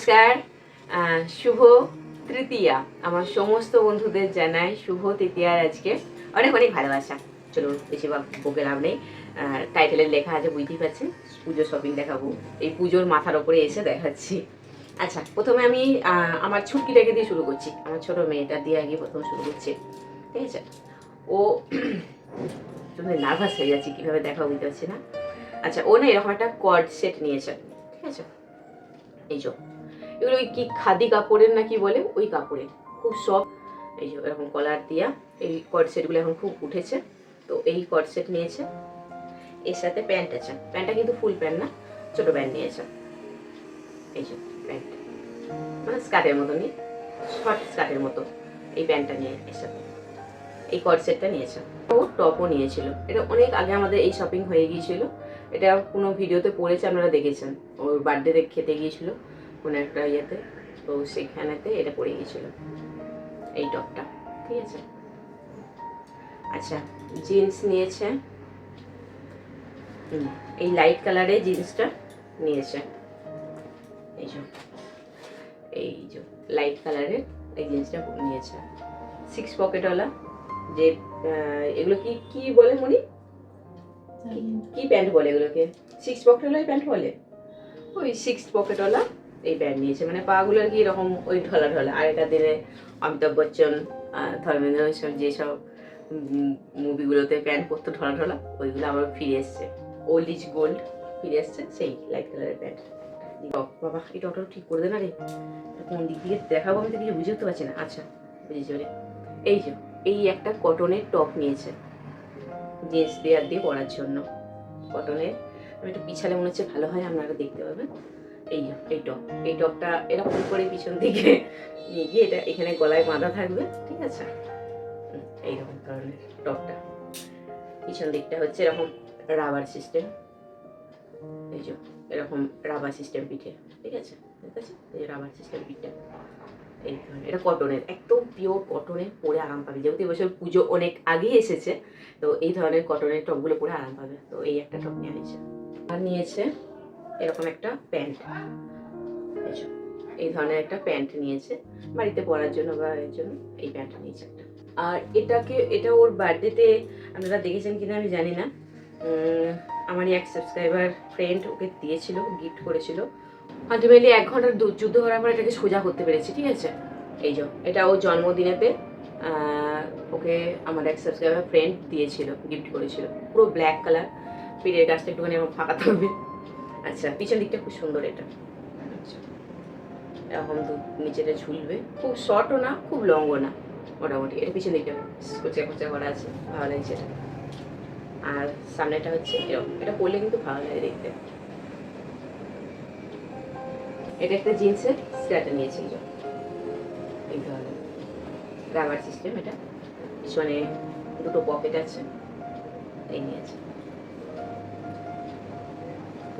নমস্কার শুভ তৃতীয়া। আমার সমস্ত বন্ধুদের জানাই শুভ তৃতীয়ার আজকে অনেক অনেক ভালোবাসা। চলুন, বেশিরভাগ বকে লাভ নেই। টাইটেলের লেখা আছে, বুঝতেই পারছেন, পুজো শপিং দেখাবো। এই পুজোর মাথার ওপরে এসে দেখাচ্ছি। আচ্ছা প্রথমে আমি আমার ছুটকিটাকে দিয়ে শুরু করছি। আমার ছোট মেয়েটা দিয়ে আগে প্রথম শুরু করছি। ঠিক আছে? ও তুমি নার্ভাস হয়ে যাচ্ছি, কীভাবে দেখা বুঝতে পারছি না। আচ্ছা ও না এরকম একটা কর্ড সেট নিয়েছে। ঠিক আছে? এই যে এগুলো ওই কি খাদি কাপড়ের না কি বলে, ওই কাপড়ের। খুব সব এই যে এরকম কলার দিয়া এই কট সেটগুলো এখন খুব উঠেছে। তো এই কট সেট নিয়েছে। এর সাথে প্যান্ট আছে। প্যান্টটা কিন্তু ফুল প্যান্ট না, ছোট প্যান্ট নিয়েছে। এই যে প্যান্ট মানে স্কার্টের মতনই শর্ট স্কার্টের মতো এই প্যান্টটা নিয়ে এর সাথে। এই কট সেটটা নিয়েছে। ও টপও নিয়েছিল। এটা অনেক আগে আমাদের এই শপিং হয়ে গিয়েছিল। এটা কোনো ভিডিওতে পড়েছে, আপনারা দেখেছেন। ওর বার্থডেতে খেতে গিয়েছিল। কোনো একটা ইয়েতে, তো সেখানেতে এটা পড়ে গিয়েছিল। এই টপটা, ঠিক আছে? আচ্ছা জিন্স নিয়েছে। এই লাইট কালারে জিন্সটা নিয়েছে। এই যে এই যে লাইট কালারের এই জিন্সটা নিয়েছে। সিক্স পকেটওয়ালা যে এগুলো কি কি বলে মনি? কি প্যান্ট বলে এগুলোকে? সিক্স পকেটওয়ালাই প্যান্ট বলে? ওই সিক্স পকেটওয়ালা এই প্যান্ট নিয়েছে। মানে পাগুলো কি এরকম ওই ঢলা ঢলা। আগেকার দিনে অমিতাভ বচ্চন ধর্মেন্দ্র সব যেসব মুভিগুলোতে প্যান্ট পরতো ঢলা ঢলা, ওইগুলো আবার ফিরে এসছে। ওল্ড ইজ গোল্ড ফিরে এসছে, সেই লাইট কালারের প্যান্ট বাবা, এই টপটা ঠিক করে দে না রে। কোন দিক দিয়ে দেখাবো আমি তো কিছু বুঝে উঠতে পারছি না। আচ্ছা বুঝেছি রে এই যে, এই একটা কটনের টপ নিয়েছে। জিন্স দেওয়ার দিয়ে পরার জন্য। কটনের আমি একটু পিছালে মনে হচ্ছে ভালো হয়, আপনারা দেখতে পাবেন। এই এই টপ, এই টপটা এরকম করে পিছন দিকে নিয়ে গিয়ে এটা এখানে গলায় বাঁধা থাকবে, ঠিক আছে? এইরকম ধরনের টপটা। পিছন দিকটা হচ্ছে এরকম রাবার সিস্টেম। এই যে, এরকম রাবার সিস্টেম পিঠে, ঠিক আছে? ঠিক আছে এই রাবার সিস্টেম পিঠটা এই ধরনের, এটা কটনের, একদম পিওর কটনের পরে আরাম পাবে। যেহেতু এবছর পুজো অনেক আগেই এসেছে, তো এই ধরনের কটনের টপগুলো পরে আরাম পাবে। তো এই একটা টপ নিয়ে আর নিয়েছে এরকম একটা প্যান্ট। এই ধরনের একটা প্যান্ট নিয়েছে। বাড়িতে পরার জন্য বা এর জন্য এই প্যান্ট নিয়েছে একটা। আর এটাকে, এটা ওর বার্থডেতে আপনারা দেখেছেন কিনা আমি জানি না। আমারই এক সাবস্ক্রাইবার ফ্রেন্ড ওকে দিয়েছিল গিফট করেছিল। আলটিমেটলি এক ঘণ্টার যুদ্ধ করার পর এটাকে সোজা করতে পেরেছি, ঠিক আছে? এই যে, এটা ও জন্মদিনেতে ওকে আমার এক সাবস্ক্রাইবার ফ্রেন্ড দিয়েছিল গিফট করেছিল। পুরো ব্ল্যাক কালার পিঠের গাছটা একটুখানি আমার ফাঁকা থাকবে। আচ্ছা পিছন দিকটা খুব সুন্দর এটা। এরকম দু নিচেটা ঝুলবে। খুব শর্টও না, খুব লংও না, মোটামুটি। এটা পিছন দিকটা কোচা কোচা করা আছে, ভালো লাগছে এটা। আর সামনেটা হচ্ছে, এরকম, এটা পরলে কিন্তু ভালো লাগে দেখতে। এটা একটা জিন্সের স্কার্ট নিয়েছি এই ধরনের। রাবার সিস্টেম এটা। পিছনে দুটো পকেট আছে, এই নিয়েছে।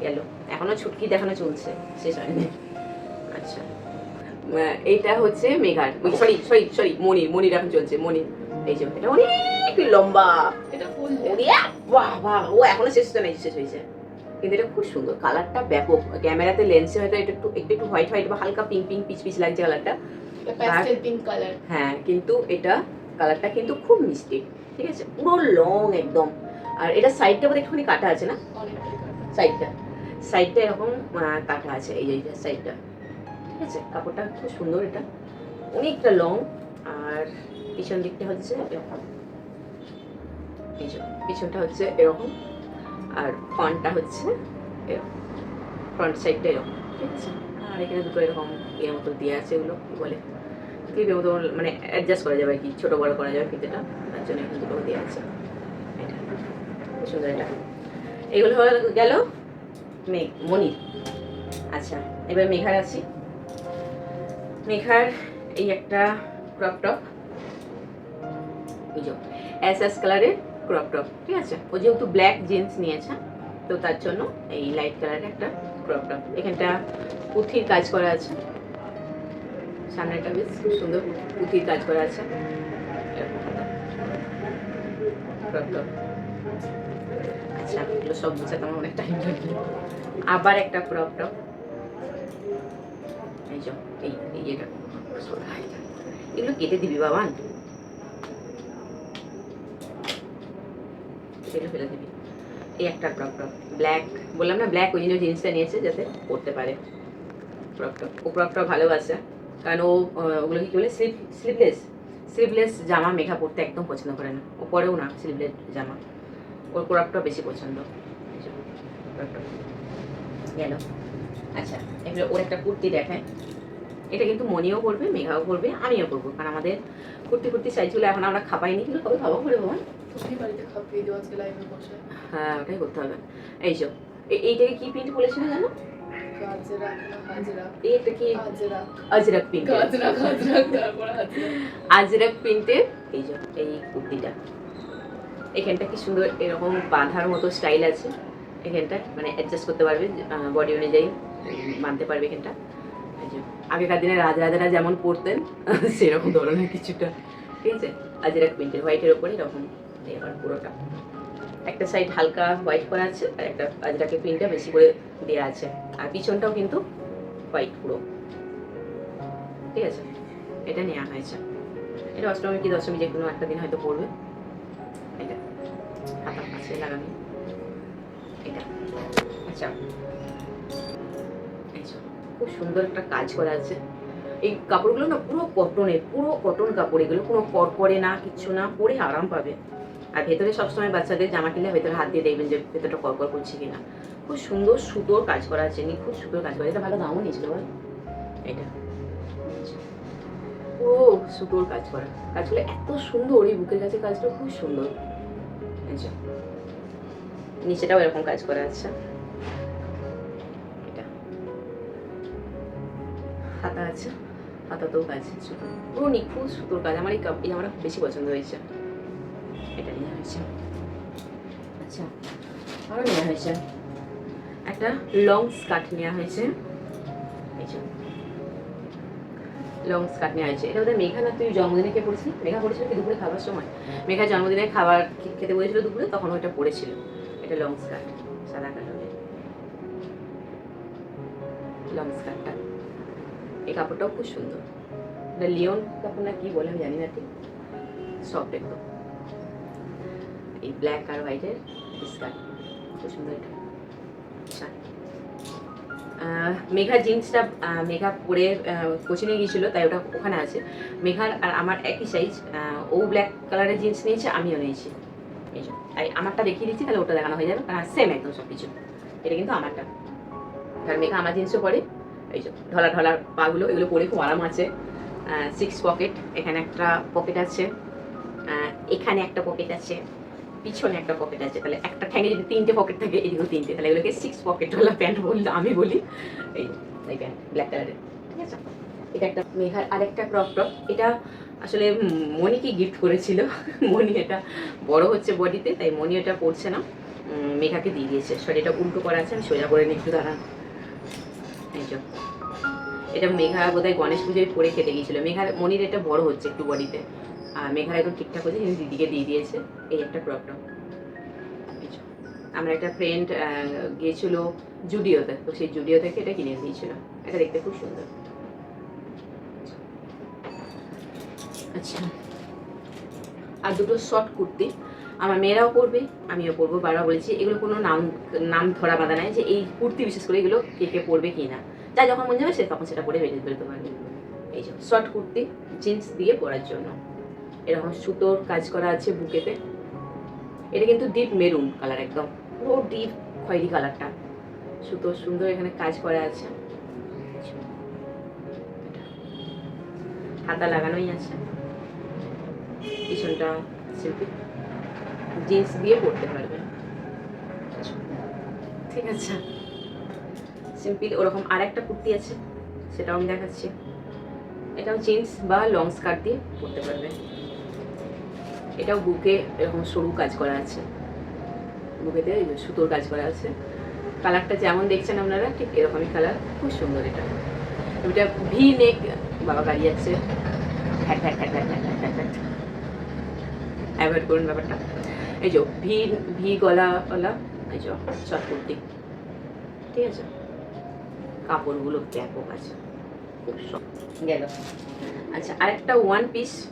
গেল। এখনও ছুটকি দেখানো চলছে শেষ হয়নি। আচ্ছা। এইটা হচ্ছে মেঘার সরি সরি সরি মনির মনির এখন চলছে মনির এই যে এটা অনেক লম্বা। এটা ফুল বাহ বাহ ও এখনও শেষ তো নেই শেষ হয়েছে। কিন্তু এটা খুব সুন্দর কালারটা ব্যাপক। ক্যামেরাতে লেন্সে হয়তো এটা একটু একটু একটু হোয়াইট হোয়াইট বা হালকা পিঙ্ক পিঙ্ক পিচ পিচ লাগছে কালারটা। প্যাস্টেল পিঙ্ক কালার হ্যাঁ কিন্তু এটা কালারটা কিন্তু খুব মিষ্টি ঠিক আছে? পুরো লং একদম। আর এটা সাইডটা বোধহয় একটুখানি কাটা আছে না? সাইডটা সাইডটা এরকম কাটা আছে, এই যে সাইডটা। ঠিক আছে? কাপড়টা খুব সুন্দর এটা। অনেকটা লং আর পিছন দিকটা হচ্ছে এরকম। যে, পিছনটা হচ্ছে এরকম, আর ফ্রন্টটা হচ্ছে এরকম ফ্রন্ট সাইডটা এরকম। ঠিক আছে? আর এখানে দুটো এরকম ইয়ের মতো দিয়ে আছে এগুলো, কি বলে? ক্লিপের মতো মানে অ্যাডজাস্ট করা যাবে আর কি, ছোটো বড়ো করা যাবে ফিতেটা তার জন্য এখানে দুটো দেওয়া আছে। এটা সুন্দর এটা। এগুলো হয়ে গেল। মেঘ, মনির। আচ্ছা এবার মেঘার আছি। মেঘার এই একটা ক্রপ টপ যে এস এস কালারের ক্রপ টপ ঠিক আছে? ও যেহেতু ব্ল্যাক জিন্স নিয়েছে, তো তার জন্য এই লাইট কালারের একটা ক্রপ টপ এখানটা পুঁথির কাজ করা আছে। সামনেটা বেশ খুব সুন্দর পুঁথির কাজ করা আছে। ক্রপ টপ আচ্ছা এগুলো সব বুঝাতে আমার অনেক টাইম লাগবে আবার একটা ক্রপ টপ এই এই এগুলো কেটে দিবি, বাবান। ফেলে দিবি। এই একটা ক্রপ টপ ব্ল্যাক বললাম না ব্ল্যাক ওই জন্য জিন্সটা নিয়েছে যাতে পরতে পারে। ক্রপ টপ ও ক্রপ টপ ভালোবাসে। কারণ ও ওগুলো কি বলে? স্লিপ স্লিভলেস স্লিভলেস জামা মেঘা পরতে একদম পছন্দ করে না। ও পরেও না স্লিভলেস জামা। ওর ক্রপ টপ বেশি পছন্দ। গেল। আচ্ছা এবার ওর একটা কুর্তি দেখায় এটা কিন্তু মনিও করবে মেঘাও করবে আমিও করব কারণ আমাদের কুর্তি কুর্তি সাইজগুলো এখন আমরা খাপাইনি কিন্তু কবে খাব করে বসে। হ্যাঁ ওটাই করতে হবে। এই এ- এইটাকে কি প্রিন্ট বলেছিল জানো? একটা কি? আজরাক প্রিন্ট আজরাক। প্রিন্টের এই যে এই কুর্তিটা। এখানটা কি সুন্দর এরকম বাঁধার মতো স্টাইল আছে? এখানটা মানে অ্যাডজাস্ট করতে পারবে বডি অনুযায়ী বাঁধতে পারবে এখানটা। আগেকার দিনে রাজা রাজারা যেমন পরতেন, সেরকম ধরনের কিছুটা, ঠিক আছে? আজরাক প্রিন্টের হোয়াইটের ওপরে এরকম এই আবার পুরোটা। একটা সাইড হালকা হোয়াইট করা আছে, আর একটা আজরাকের প্রিন্টটা বেশি করে দেওয়া আছে। আর পিছনটাও কিন্তু হোয়াইট পুরো। ঠিক আছে? এটা নেওয়া হয়েছে। এটা অষ্টমী কি দশমী যে কোনো একটা দিন হয়তো পড়বে খুব সুন্দর একটা কাজ করা আছে এই কাপড়গুলো না পুরো কটনের পুরো কটন কাপড় এগুলো কোনো করে না কিচ্ছু না পরে আরাম পাবে আর ভেতরে সবসময় বাচ্চাদের জামা কিনলে ভেতরে হাত দিয়ে দেখবেন যে ভেতরটা কর করছে কিনা খুব সুন্দর সুতোর কাজ করা আছে খুব সুন্দর কাজ করা এটা ভালো দামও নিয়েছিল বল এটা পুরো সুতোর কাজ করা কাজগুলো এত সুন্দর এই বুকের কাছে কাজটা খুব সুন্দর নিচেটাও এরকম কাজ করা আছে। এটা। হাতা আছে। হাতাতেও কাজ। সুতো। পুরো নিখুঁত সুতোর কাজ। আমার এই কাপ- এই আমার বেশি পছন্দ হয়েছে। এটা নেওয়া হয়েছে। আচ্ছা আরও নেওয়া হয়েছে। একটা লং স্কার্ট নেওয়া হয়েছে। এই যে। লং স্কার্ট নেওয়া হয়েছে এটা ওদের মেঘা না তুই জন্মদিনে কে পড়েছিলি? মেঘা পড়েছিল কি দুপুরে খাবার সময়? মেঘা জন্মদিনে খাবার খেতে বলেছিল দুপুরে তখন ওইটা পড়েছিল। এটা লং স্কার্ট সাদা কালারের লং স্কার্টটা এই কাপড়টাও খুব সুন্দর। এটা লিওন কাপড় না কি বলে আমি জানি না ঠিক। সফট একদম। এই ব্ল্যাক আর হোয়াইটের স্কার্ট খুব সুন্দর এটা। আচ্ছা। আহ, মেঘা জিন্সটা মেঘা পরে কোচিংয়ে গিয়েছিল, তাই ওটা ওখানে আছে। মেঘার আর আমার একই সাইজ ও ব্ল্যাক কালারের জিন্স নিয়েছে, আমিও নিয়েছি। এই তাই আমারটা দেখিয়ে দিচ্ছি, তাহলে ওটা দেখানো হয়ে যাবে, কারণ সেম একদম সব কিছু এটা কিন্তু আমারটা। কারণ মেঘা আমার জিন্সও পরে, এই যে ঢলা ঢলা পাগুলো, এগুলো পরে খুব আরাম আছে। সিক্স পকেট এখানে একটা পকেট আছে। এখানে একটা পকেট আছে। পিছনে একটা পকেট আছে, তাহলে একটা ঠ্যাঙে যদি তিনটে পকেট থাকে এদিকেও তিনটে, তাহলে এগুলোকে সিক্স পকেটওয়ালা প্যান্ট বললে, আমি বলি। এই এই প্যান্ট ব্ল্যাক কালারের ঠিক আছে? এটা একটা মেঘার আরেকটা ক্রপ টপ এটা আসলে মনিকে গিফট করেছিল। মনি এটা বড় হচ্ছে বডিতে তাই মনি এটা পড়ছে না। মেঘাকে দিয়ে দিয়েছে। সরি এটা উল্টো করা আছে, আমি সোজা করে নিই একটু দাঁড়ান এই এটা মেঘা বোধহয় গণেশ পুজোয় পরে খেতে গিয়েছিল। মেঘার মনির এটা বড় হচ্ছে একটু বডিতে আর মেঘার ঠিকঠাক হচ্ছে কিন্তু দিদিকে দিয়ে দিয়েছে এই একটা টপ আমরা একটা ফ্রেন্ড গিয়েছিল জুডিওতে, তো সেই জুডিও থেকে এটা কিনে দিয়েছিল। এটা দেখতে খুব সুন্দর। আচ্ছা। আর দুটো শর্ট কুর্তি। আমার মেয়েরাও পরবে, আমিও পরবো, বারবার বলেছি, এগুলো কোনো নাম নাম ধরা বাঁধা নাই যে এই কুর্তি বিশেষ করে এগুলো কে কে পরবে কি না। যা যখন মন যাবে সে তখন সেটা পরে বেরিয়ে বেরোতে পারবে এই শর্ট কুর্তি জিন্স দিয়ে পরার জন্য। এরকম সুতোর কাজ করা আছে বুকেতে। এটা কিন্তু ডিপ মেরুন কালার একদম। পুরো ডিপ খয়েরি কালারটা সুতোর সুন্দর এখানে কাজ করা আছে। হাতা লাগানোই আছে। পিছনটা শিল্পী জিন্স দিয়ে পরতে পারবে। ঠিক আছে। সিম্পল ওরকম আর একটা কুর্তি আছে, সেটাও আমি দেখাচ্ছি। এটাও জিন্স বা লং স্কার্ট দিয়ে পরতে পারবে। এটাও বুকে এরকম সরু কাজ করা আছে। বুকেতে সুতোর কাজ করা আছে। কালারটা যেমন দেখছেন আপনারা, ঠিক এরকমই কালার। খুব সুন্দর এটা। এটা ভি নেক বাবা গাড়ি আছে। অ্যাভয়েড করুন ব্যাপারটা। এই যে ভি ভি গলাওয়ালা এই যে কুর্তি। ঠিক আছে? কাপড়গুলো ব্যাপক আছে। গেল। আচ্ছা আরেকটা ওয়ান পিস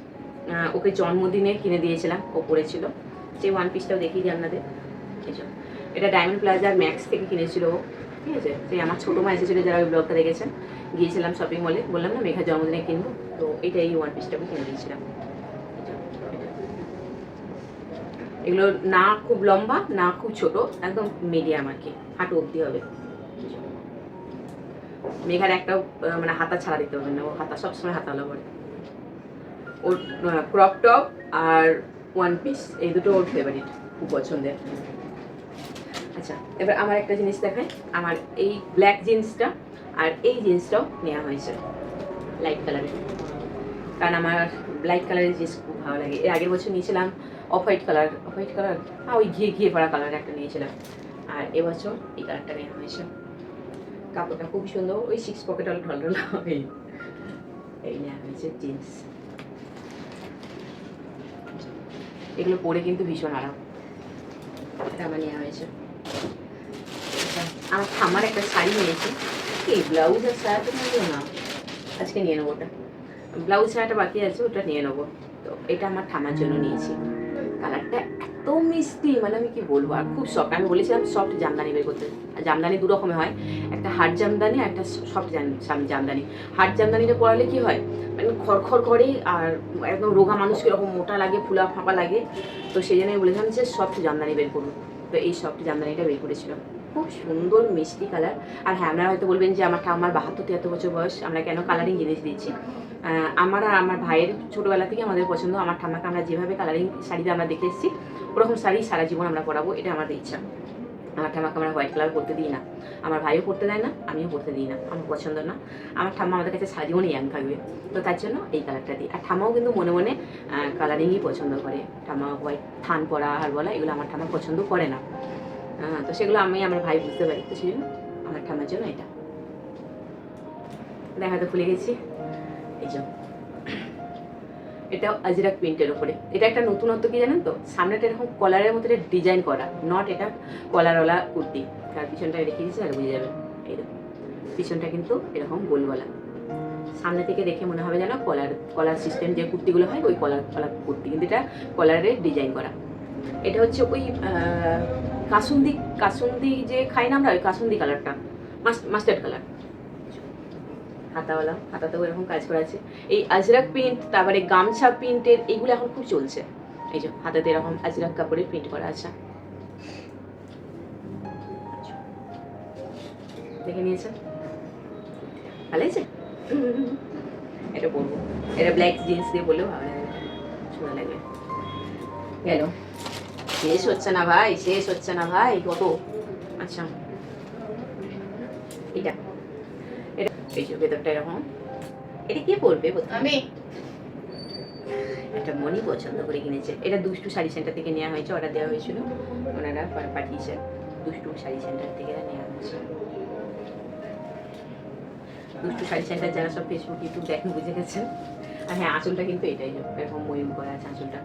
ওকে জন্মদিনে কিনে দিয়েছিলাম ও পরেছিল সেই ওয়ান পিসটাও দেখিয়ে দিই আপনাদের। এটা ডায়মন্ড প্লাজার ম্যাক্স থেকে কিনেছিল ও। ঠিক আছে? সেই আমার ছোটো মা এসেছিল, যারা ওই ব্লগটা দেখেছেন। গিয়েছিলাম শপিং মলে বললাম না মেঘার জন্মদিনে কিনবো। তো এটা এই ওয়ান পিসটাকে কিনে দিয়েছিলাম। এগুলো না খুব লম্বা, না খুব ছোট, একদম মিডিয়াম আর কি। হাঁটু অবধি হবে। মেঘার একটা মানে হাতা ছাড়া দিতে হবে না। ও হাতা সবসময় হাতা হলো পরে ওর ক্রপ টপ আর ওয়ান পিস এই দুটো ওর ফেভারিট খুব পছন্দের। আচ্ছা এবার আমার একটা জিনিস দেখাই। আমার এই ব্ল্যাক জিন্সটা আর এই জিন্সটাও নেওয়া হয়েছে লাইট কালারের কারণ আমার লাইট কালারের জিন্স খুব ভালো লাগে। এর আগের বছর নিয়েছিলাম off white colour off white colour হ্যাঁ ওই ঘিয়ে ঘিয়ে পড়া কালার একটা নিয়েছিলাম। আর এবছর এই কালারটা নেওয়া হয়েছে। কাপড়টা খুব সুন্দর, ওই সিক্স পকেট অল ঢল ঢল এই নেওয়া হয়েছে জিন্স এগুলো পরে কিন্তু ভীষণ আরাম। আমার নেওয়া হয়েছে। আচ্ছা, আমার থামার একটা শাড়ি নিয়েছি। এই ব্লাউজ আর সায়াটা নিয়ে না? আজকে নিয়ে নেব ওটা। ব্লাউজ শাড়াটা বাকি আছে ওটা নিয়ে নেব। তো এটা আমার থামার জন্য নিয়েছি। কালারটা এত মিষ্টি মানে আমি কি বলব? আর খুব সফট আমি বলেছিলাম সফট জামদানি বের করতে। জামদানি দু রকমের হয়। একটা হার্ড জামদানি আর একটা সফট জামদানি। হার্ড জামদানিটা পরালে কি হয়? মানে খড়খড় করে আর একদম রোগা মানুষ এরকম মোটা লাগে, ফুলা ফাঁপা লাগে। তো সেই জন্য আমি বলেছিলাম যে সফট জামদানি বের করুন। তো এই সফট জামদানিটা বের করেছিলাম। খুব সুন্দর মিষ্টি কালার আর হ্যাঁ আপনারা হয়তো বলবেন যে আমার ঠাম্মার বাহাত্তর, তিয়াত্তর বছর বয়স। আমরা কেন কালারিং জিনিস দিচ্ছি? আমার আর আমার ভাইয়ের ছোটোবেলা থেকে আমাদের পছন্দ, আমার ঠাম্মাকে আমরা যেভাবে কালারিং শাড়িতে আমরা দেখে এসেছি, ওরকম শাড়ি সারা জীবন আমরা পরাবো, এটা আমাদের ইচ্ছা। আমার ঠাম্মাকে আমরা হোয়াইট কালার করতে দিই না। আমার ভাইও পড়তে দেয় না, আমিও পড়তে দিই না, আমার পছন্দ না। আমার ঠাম্মা আমাদের কাছে সারা জীবনই ইয়াং থাকবে, তো তার জন্য এই কালারটা দিই। আর ঠাম্মাও কিন্তু মনে মনে কালারিংই পছন্দ করে। ঠাম্মা হোয়াইট থান পরা আর বলা এগুলো আমার ঠাম্মা পছন্দ করে না। তো সেগুলো আমি আমার ভাই বুঝতে পারি, তো সেই জন্য আমার ঠাম্মার জন্য এটা। দেখা তো ভুলে গেছি। এই যে। এটা আজরাক প্রিন্টের উপরে। এটা একটা নতুনত্ব কি জানেন তো? সামনেটা এরকম কলারের মতো ডিজাইন করা। নট এটা কলারওয়ালা কুর্তি। তার পিছনটা রেখে দিয়েছি আর বুঝে যাবেন। এই পিছনটা কিন্তু এরকম গোলগলা। সামনে থেকে দেখে মনে হবে যেন কলার কলার সিস্টেম যে কুর্তিগুলো হয়, ওই কলার কলার কুর্তি। কিন্তু এটা কলারের ডিজাইন করা। এটা হচ্ছে ওই কাসুন্দি কাসুন্দি যে খাই না আমরা, ওই কাসুন্দি কালারটা মাস্টার্ড কালার হাতাওয়ালা, হাতাতেও এরকম কাজ করা আছে। এই আজরাক প্রিন্ট তারপরে গামছা প্রিন্টের এইগুলো এখন খুব চলছে। এই যে হাতাতে এরকম আজরাক কাপড়ের প্রিন্ট করা আছে। দেখে নিয়েছেন? ভালো হয়েছে? এটা পরবো। এটা ব্ল্যাক জিন্স দিয়ে বললেও ভালো লাগে সুন্দর লাগবে। গেল। শেষ হচ্ছে না ভাই, শেষ হচ্ছে না ভাই, কত? আচ্ছা। এটা। এই যে ভেতরটা এরকম। এটা কে পরবে? আমি। একটা মনি পছন্দ করে কিনেছে। এটা দুষ্টু শাড়ি সেন্টার থেকে নেওয়া হয়েছে অর্ডার দেওয়া হয়েছিল। ওনারা পাঠিয়েছে। দুষ্টু শাড়ি সেন্টার থেকে নেওয়া হয়েছে। দুষ্টু শাড়ি সেন্টার যারা সব ফেসবুক ইউটিউব দেখেন বুঝে গেছেন? আর হ্যাঁ আঁচলটা কিন্তু এটাই এরকম ময়ূর করা আছে আঁচলটা।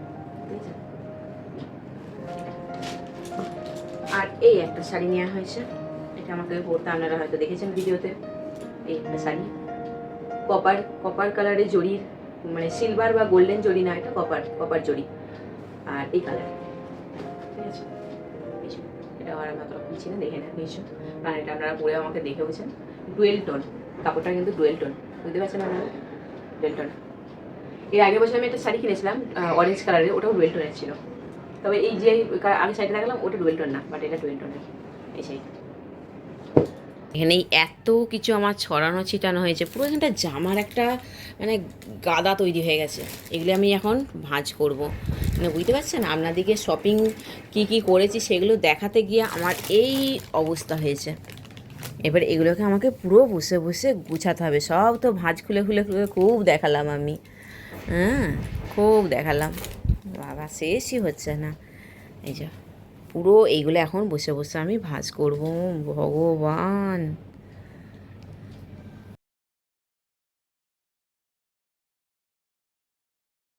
আর এই একটা শাড়ি নেওয়া হয়েছে। এটা আমাকে পরতে আপনারা হয়তো দেখেছেন ভিডিওতে। এই শাড়ি। কপার কপার কালারের জরির মানে সিলভার বা গোল্ডেন জরি না, এটা কপার কপার জড়ি আর এই কালার ঠিক আছে? এটা আর আমি অতটা খুলছি না, দেখে না নিশ্চয় কারণ এটা আপনারা পরে আমাকে দেখেওছেন ডুয়েল টোন কাপড়টা কিন্তু ডুয়েল টোন বুঝতে পারছেন আপনারা? ডুয়েল টোন এর আগের বছর আমি একটা শাড়ি কিনেছিলাম অরেঞ্জ কালারের ওটাও ডুয়েল টোনের ছিল। তবে এই যে, আমি শাড়িটা দেখালাম, ওটা ডুয়েল টোন না বাট এটা ডুয়েল টোনের এই শাড়ি এখানেই এত কিছু আমার ছড়ানো ছিটানো হয়েছে। পুরো এখানটা জামার একটা মানে গাদা তৈরি হয়ে গেছে। এগুলো আমি এখন ভাঁজ করব। মানে বুঝতে পারছেন? আপনাদেরকে শপিং কি কি করেছি সেগুলো দেখাতে গিয়ে আমার এই অবস্থা হয়েছে। এবার এগুলোকে আমাকে পুরো বসে বসে গুছাতে হবে। সব তো ভাঁজ খুলে খুলে খুলে খুব দেখালাম আমি। হ্যাঁ খুব দেখালাম। বাবা, শেষই হচ্ছে না। এই যে। পুরো এইগুলো এখন বসে বসে আমি ভাজ করব। ভগবান!